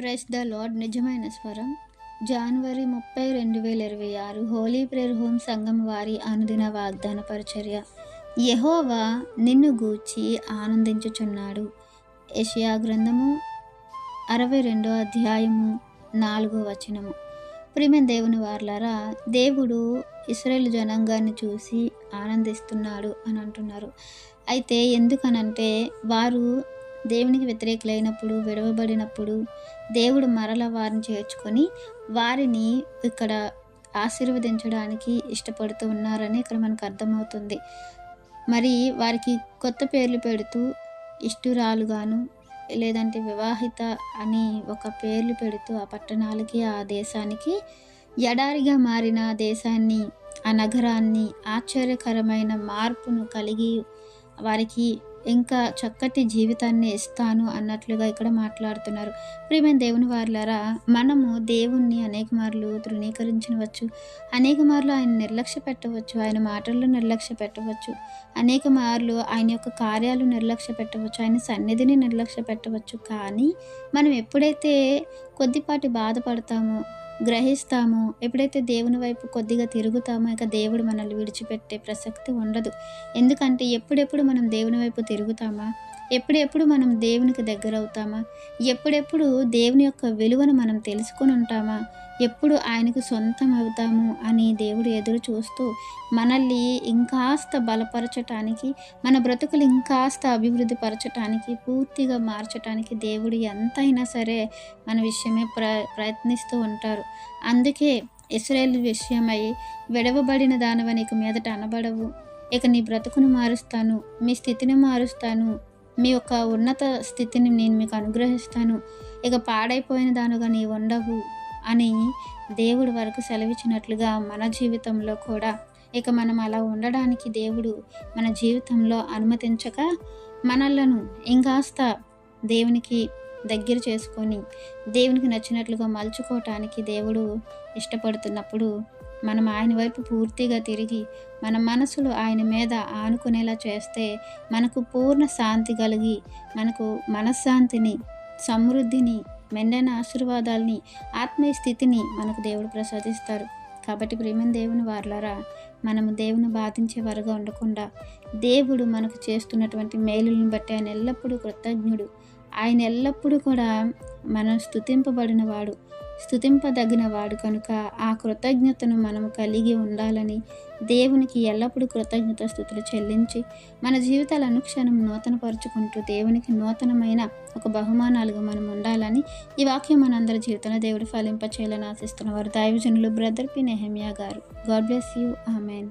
Press the lord నిజమైన స్వరం. జనవరి ముప్పై రెండు వేల ఇరవై ఆరు హోలీ ప్రేర్ హోమ్ సంఘం వారి అనుదిన వాగ్దాన పరిచర్య. యెహోవా నిన్ను గూర్చి ఆనందించుచున్నాడు. యెషయా గ్రంథము అరవై రెండో అధ్యాయము నాలుగో వచనము. ప్రియమైన దేవుని వార్లారా దేవుడు ఇస్రాయేల్ జనాంగాన్ని చూసి ఆనందిస్తున్నాడు అని అంటున్నారు. అయితే ఎందుకనంటే వారు దేవునికి వ్యతిరేకులైనప్పుడు విడవబడినప్పుడు దేవుడు మరల వారిని చేర్చుకొని వారిని ఇక్కడ ఆశీర్వదించడానికి ఇష్టపడుతూ ఉన్నారని ఇక్కడ మనకు అర్థమవుతుంది. మరి వారికి కొత్త పేర్లు పెడుతూ ఇష్టురాలుగాను లేదంటే వివాహిత అని ఒక పేర్లు పెడుతూ ఆ పట్టణాలకి ఆ దేశానికి ఎడారిగా మారిన దేశాన్ని ఆ నగరాన్ని ఆశ్చర్యకరమైన మార్పును కలిగి వారికి ఇంకా చక్కటి జీవితాన్ని ఇస్తాను అన్నట్లుగా ఇక్కడ మాట్లాడుతున్నారు. ప్రియమైన దేవుని వారులారా మనము దేవుణ్ణి అనేక మార్లు తృణీకరించవచ్చు అనేక మార్లు ఆయన నిర్లక్ష్య పెట్టవచ్చు ఆయన మాటల్లో నిర్లక్ష్య పెట్టవచ్చు అనేక మార్లు ఆయన యొక్క కార్యాలు నిర్లక్ష్య పెట్టవచ్చు ఆయన సన్నిధిని నిర్లక్ష్య పెట్టవచ్చు. కానీ మనం ఎప్పుడైతే కొద్దిపాటి బాధపడతామో గ్రహిస్తామో? ఎప్పుడైతే దేవుని వైపు కొద్దిగా తిరుగుతామో ఇక దేవుడు మనల్ని విడిచిపెట్టే ప్రసక్తి ఉండదు. ఎందుకంటే ఎప్పుడెప్పుడు మనం దేవుని వైపు తిరుగుతామా? ఎప్పుడెప్పుడు మనం దేవునికి దగ్గర అవుతామా ఎప్పుడెప్పుడు దేవుని యొక్క విలువను మనం తెలుసుకొని ఉంటామా? ఎప్పుడు ఆయనకు సొంతం అవుతాము అని దేవుడు ఎదురు చూస్తూ మనల్ని ఇంకాస్త బలపరచటానికి మన బ్రతుకులు ఇంకాస్త అభివృద్ధి పరచటానికి పూర్తిగా మార్చటానికి దేవుడు ఎంతైనా సరే మన విషయమే ప్ర ప్రయత్నిస్తూ ఉంటారు. అందుకే ఇస్రాయేల్ విషయమై విడవబడిన దానివని ఇక మీదట అనబడవు. ఇక నీ బ్రతుకును మారుస్తాను మీ స్థితిని మారుస్తాను మీ యొక్క ఉన్నత స్థితిని నేను మీకు అనుగ్రహిస్తాను. ఇక పాడైపోయిన దానుగా నీ ఉండవు అని దేవుడు వరకు సెలవిచ్చినట్లుగా మన జీవితంలో కూడా. ఇక మనం అలా ఉండడానికి దేవుడు మన జీవితంలో అనుమతించక మనలను ఇంకాస్త దేవునికి దగ్గర చేసుకొని దేవునికి నచ్చినట్లుగా మలుచుకోవటానికి దేవుడు ఇష్టపడుతున్నప్పుడు మనం ఆయన వైపు పూర్తిగా తిరిగి మన మనసులు ఆయన మీద ఆనుకునేలా చేస్తే మనకు పూర్ణ శాంతి కలిగి మనకు మనశ్శాంతిని సమృద్ధిని మెండైన ఆశీర్వాదాల్ని ఆత్మీయ స్థితిని మనకు దేవుడు ప్రసాదిస్తారు. కాబట్టి ప్రేమని దేవుని వార్లారా మనము దేవుని బాధించే వారుగా ఉండకుండా దేవుడు మనకు చేస్తున్నటువంటి మేలులను బట్టి ఆయన ఎల్లప్పుడూ కృతజ్ఞుడు. ఆయన ఎల్లప్పుడూ కూడా మనం స్థుతింపబడిన వాడు. స్థుతింపదగిన వాడు కనుక ఆ కృతజ్ఞతను మనము కలిగి ఉండాలని దేవునికి ఎల్లప్పుడూ కృతజ్ఞత స్థుతులు చెల్లించి మన జీవితాల అనుక్షణం నూతనపరుచుకుంటూ దేవునికి నూతనమైన ఒక బహుమానాలుగా మనం ఉండాలని ఈ వాక్యం మనందరి జీవితంలో దేవుడు ఫలింపచేయాలని ఆశిస్తున్న వారు దైవజనులు బ్రదర్ పి నెహమియా గారు. God bless you. Amen.